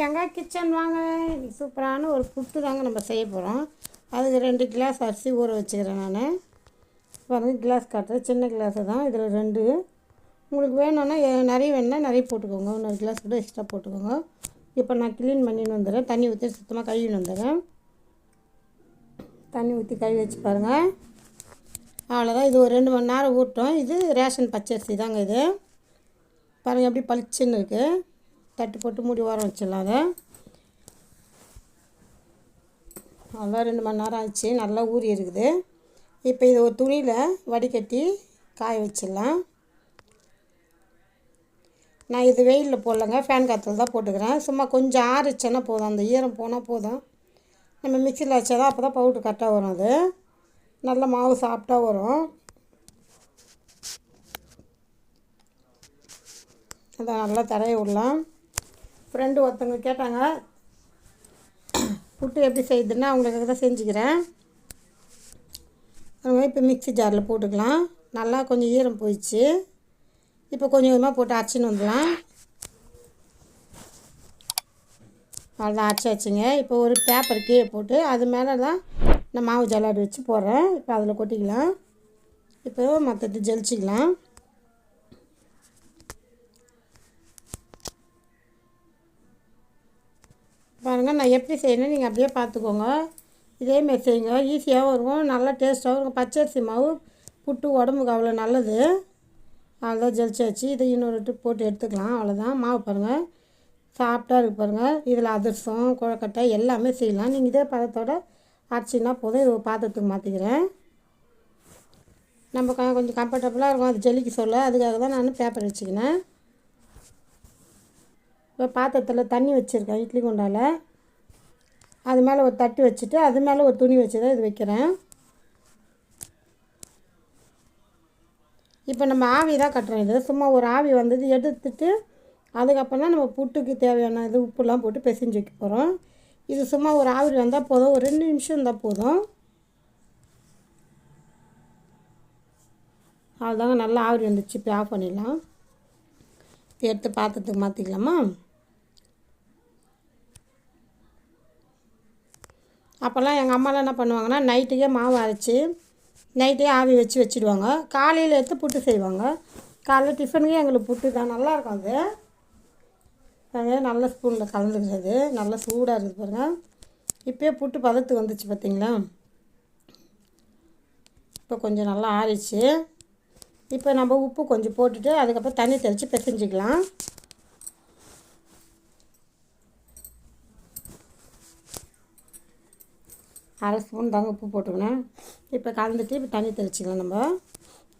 இன்றைக்கி கிச்சன் வாங்க. சூப்பரான ஒரு புட்டு தாங்க நம்ம செய்ய போகிறோம் அதுக்கு ரெண்டு கிளாஸ் அரிசி ஊற வச்சுக்கிறேன் நான். பாருங்கள் கிளாஸ் காட்டுறேன் சின்ன கிளாஸு தான். இதில் ரெண்டு. உங்களுக்கு வேணும்னா நிறைய வேணும்னா நிறைய போட்டுக்கோங்க. இன்னொரு கிளாஸ் கூட எக்ஸ்ட்ரா போட்டுக்கோங்க. இப்போ நான் க்ளீன் பண்ணின்னு வந்துடுறேன். தண்ணி ஊற்றி சுத்தமாக கழுவின்னு வந்துடுறேன். தண்ணி ஊற்றி கழுவி வச்சு பாருங்கள் அவ்வளோதான் இது ஒரு ரெண்டு மணி நேரம் ஊட்டும் இது ரேஷன் பச்சரிசி தாங்க இது. பாருங்கள் எப்படி பளிச்சுன்னு இருக்குது தட்டு போட்டு மூடி ஓரம் வச்சிடலாம் அதை. அவ்வளோ ரெண்டு மணி நேரம் ஆச்சு. நல்லா ஊறி இருக்குது. இப்போ இதை ஒரு துணியில் வடிகட்டி காய வச்சிடலாம். நான் இது வெயிலில் போடலங்க. ஃபேன் காற்றுல தான் போட்டுக்கிறேன். சும்மா கொஞ்சம் ஆறுச்சுன்னா போதும். அந்த ஈரம் போனால் போதும். நம்ம மிக்சியில் வச்சா தான் அப்போ தான் பவுட்ரு கரெக்டாக வரும் அது. நல்ல மாவு சாப்பிட்டா வரும். அதை நல்லா தடவி விடலாம். ஃப்ரெண்டு ஒருத்தவங்க கேட்டாங்க புட்டு எப்படி செய்யுதுன்னா அவங்களுக்காக தான் செஞ்சுக்கிறேன். அது இப்போ மிக்ஸி ஜாரில் போட்டுக்கலாம். நல்லா கொஞ்சம் ஈரம் போயிடுச்சு. இப்போ கொஞ்சம் கொஞ்சமாக போட்டு அரைச்சின்னு வந்துடலாம். அவ்வளோதான் அரைச்சி வச்சுங்க. இப்போ ஒரு பேப்பர் கீழே போட்டு அது மேலே தான் நான் மாவு ஜல்லாடு வச்சு போடுறேன். இப்போ அதில் கொட்டிக்கலாம். இப்போ மற்றது ஜலிச்சிக்கலாம். எப்படி செய்யணும் நீங்கள் அப்படியே பார்த்துக்கோங்க. இதேமாரி செய்யுங்க. ஈஸியாகவும் இருக்கும். நல்லா டேஸ்ட்டாகவும் இருக்கும். பச்சரிசி மாவு புட்டு உடம்புக்கு அவ்வளோ நல்லது. அவ்வளோதான் ஜெலிச்சாச்சு. இதை இன்னொரு ட்ரிப் போட்டு எடுத்துக்கலாம். அவ்வளோதான் மாவு பாருங்கள் சாப்பிட்டா இருக்கு பாருங்கள் இதில் அதிரசம் குழக்கட்டை எல்லாமே செய்யலாம். நீங்கள் இதே பதத்தோட அரைச்சின்னா போதும். இது பாத்திரத்துக்கு மாற்றிக்கிறேன் நம்ம க- கொஞ்சம் கம்ஃபர்டபுளாக இருக்கும். அது ஜெலிக்க சொல்ல. அதுக்காக தான் நான் பேப்பர் வச்சுக்கினேன். இப்போ பாத்திரத்தில் தண்ணி வச்சுருக்கேன். இட்லி குண்டாவில் அது மேலே ஒரு தட்டு வச்சுட்டு அது மேலே ஒரு துணி வச்சு தான் இது வைக்கிறேன். இப்போ நம்ம ஆவி தான் கட்டுறோம் இது. சும்மா ஒரு ஆவி வந்தது எடுத்துட்டு அதுக்கப்புறம் தான் நம்ம புட்டுக்கு தேவையான இது உப்புலாம் போட்டு பிசைஞ்சு வைக்க போகிறோம் இது சும்மா ஒரு ஆவி வந்தால் போதும். ஒரு ரெண்டு நிமிஷம் இருந்தால் போதும். அவ்வளோதாங்க நல்லா ஆவி வந்துச்சு இப்போ ஆஃப் பண்ணிடலாம். எடுத்து பாத்திரத்துக்கு மாற்றிக்கலாமா அப்போல்லாம் எங்கள் அம்மாலாம் என்ன பண்ணுவாங்கன்னா நைட்டுக்கே மாவு அரைச்சி நைட்டே ஆவி வச்சு வச்சுடுவாங்க. காலையில் எடுத்து புட்டு செய்வாங்க. காலையில் டிஃபனுக்கே எங்களுக்கு புட்டு தான். நல்லாயிருக்கும் அது. அது நல்ல ஸ்பூனில் கலந்துக்கிறது நல்லா சூடாக இருக்குது பாருங்கள் இப்போயே புட்டு பதத்துக்கு வந்துச்சு பார்த்திங்களா? இப்போ கொஞ்சம் நல்லா ஆறிச்சு. இப்போ நம்ம உப்பு கொஞ்சம் போட்டுட்டு அதுக்கப்புறம் தண்ணி தெளித்து பிசைஞ்சிக்கலாம். அரை ஸ்பூன் தாங்க உப்பு போட்டுக்கணும். இப்போ கலந்துட்டு இப்போ தண்ணி தெளிச்சிக்கலாம் நம்ம.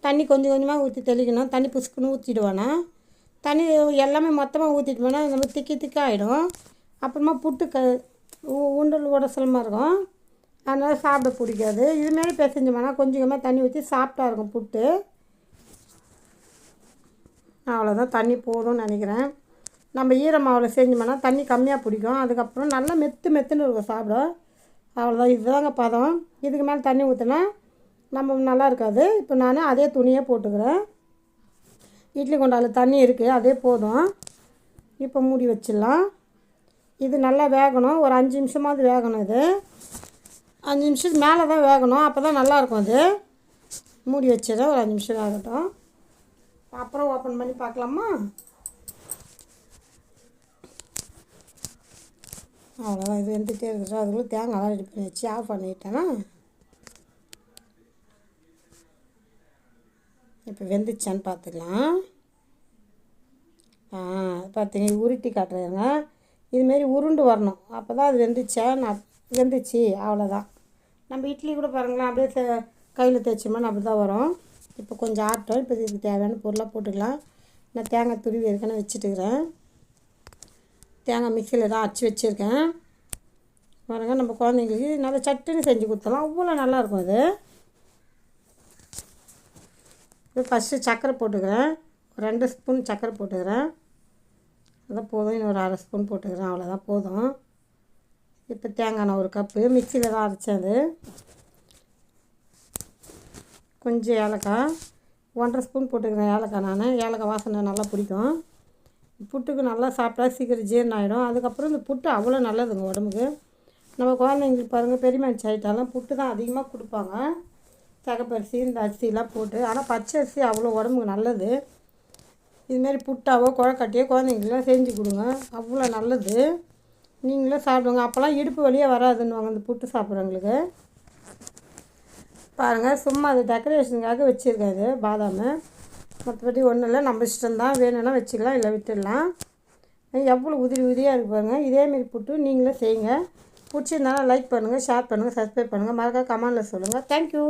தண்ணி கொஞ்சம் கொஞ்சமாக ஊற்றி தெளிக்கணும். தண்ணி புசுக்குன்னு ஊற்றிடுவானா தண்ணி எல்லாமே மொத்தமாக ஊற்றிட்டு போனால் நம்ம திக்கி திக்க ஆகிடும் அப்புறமா புட்டு க உ- உண்டல் உடசலமாக இருக்கும். அதனால் சாப்பிட பிடிக்காது. இதுமாரி பிசைஞ்சோம்னா கொஞ்சம் கொஞ்சமாக தண்ணி ஊற்றி சாப்பிட்டா இருக்கும் புட்டு. அவ்வளோதான் தண்ணி போதும்னு நினைக்கிறேன். நம்ம ஈரமாவில் செஞ்சோம்னா தண்ணி கம்மியாக பிடிக்கும். அதுக்கப்புறம் நல்லா மெத்து மெத்துன்னு இருக்கும் சாப்பிட. அவ்வளோதான் இதுதாங்க பதம். இதுக்கு மேலே தண்ணி ஊற்றினா நம்ம நல்லா இருக்காது. இப்போ நான் அதே துணியே போட்டுக்கிறேன். இட்லி கொண்டால தண்ணி இருக்குது அதே போதும். இப்போ மூடி வச்சிடலாம். இது நல்லா வேகணும். ஒரு அஞ்சு நிமிஷமாவது வேகணும் இது. அஞ்சு நிமிஷத்துக்கு மேலே தான் வேகணும். அப்போ தான் நல்லாயிருக்கும் அது. மூடி வச்சிடறேன். ஒரு அஞ்சு நிமிஷம் வேகட்டும் அப்புறம் ஓப்பன் பண்ணி பார்க்கலாமா? அவ்வளோதான் இது வெந்துகிட்டே இருக்கட்டும் அதுக்குள்ளே தேங்காய்லாம் ரெடி பண்ணி வச்சு ஆஃப் பண்ணிட்டேன்னா இப்போ வெந்துச்சான்னு பார்த்துக்கலாம் ஆ பார்த்தீங்க உருட்டி காட்டுறேங்க. இதுமாரி உருண்டு வரணும். அப்போ தான் அது வெந்துச்சா? நான் வெந்துச்சு அவ்வளோதான் நம்ம இட்லி கூட பாருங்களேன் அப்படியே கையில் தேய்ச்சோம்னா அப்படி தான் வரும். இப்போ கொஞ்சம் ஆட்டம் இப்போ இதுக்கு தேவையான பொருளாக போட்டுக்கலாம். நான் தேங்காய் துருவி ஏற்கனவே வச்சுட்டுக்கிறேன். தேங்காய் மிக்சியில் தான் அரைச்சி வச்சுருக்கேன். பாருங்க நம்ம குழந்தைங்களுக்கு நல்லா சட்டுன்னு செஞ்சு கொடுத்தலாம். அவ்வளோ நல்லாயிருக்கும் அது. இது ஃபஸ்ட்டு சர்க்கரை போட்டுக்கிறேன். ஒரு ரெண்டு ஸ்பூன் சர்க்கரை போட்டுக்கிறேன். அதான் போதும். இன்னொரு அரை ஸ்பூன் போட்டுக்கிறேன். அவ்வளோதான் போதும். இப்போ தேங்காய் எண்ணெய் ஒரு கப்பு மிக்சியில் தான் அரைச்சேன் அது. கொஞ்சம் ஏலக்காய். ஒன்றரை ஸ்பூன் போட்டுக்கிறேன் ஏலக்காய் நான். ஏலக்காய் வாசனை நல்லா பிடிக்கும். புட்டுக்கு நல்லா சாப்பிட்டா சீக்கிரம் ஜீரணம் ஆகிடும் அதுக்கப்புறம் இந்த புட்டு அவ்வளோ நல்லதுங்க உடம்புக்கு. நம்ம குழந்தைங்களுக்கு பாருங்கள் பெரிய ஆகிட்டாலாம் புட்டு தான் அதிகமாக கொடுப்பாங்க. தகப்பரிசி இந்த அரிசிலாம் போட்டு ஆனால் பச்சை அரிசி அவ்வளோ உடம்புக்கு நல்லது. இதுமாரி புட்டாவோ குழக்கட்டையோ குழந்தைங்களுக்குலாம் செஞ்சு கொடுங்க. அவ்வளோ நல்லது. நீங்களும் சாப்பிடுங்க. அப்போல்லாம் இடுப்பு வழியே வராதுன்னுவாங்க அந்த புட்டு சாப்பிட்றவங்களுக்கு. பாருங்கள் சும்மா அது டெக்கரேஷனுக்காக வச்சுருக்காது பாதாம். மற்றபடி ஒன்றும் இல்லை. நம்ம இஷ்டம்தான் வேணும்னா வச்சுக்கலாம் இல்லை விட்டுடலாம். எவ்வளோ உதிரி உதிரியாக இருக்கு பாருங்கள் இதேமாரி புட்டு நீங்களும் செய்யுங்க. பிடிச்சிருந்தாலும் லைக் பண்ணுங்கள் ஷேர் பண்ணுங்கள் சப்ஸ்கிரைப் பண்ணுங்கள் மறக்காம கமெண்டில் சொல்லுங்கள் தேங்க்யூ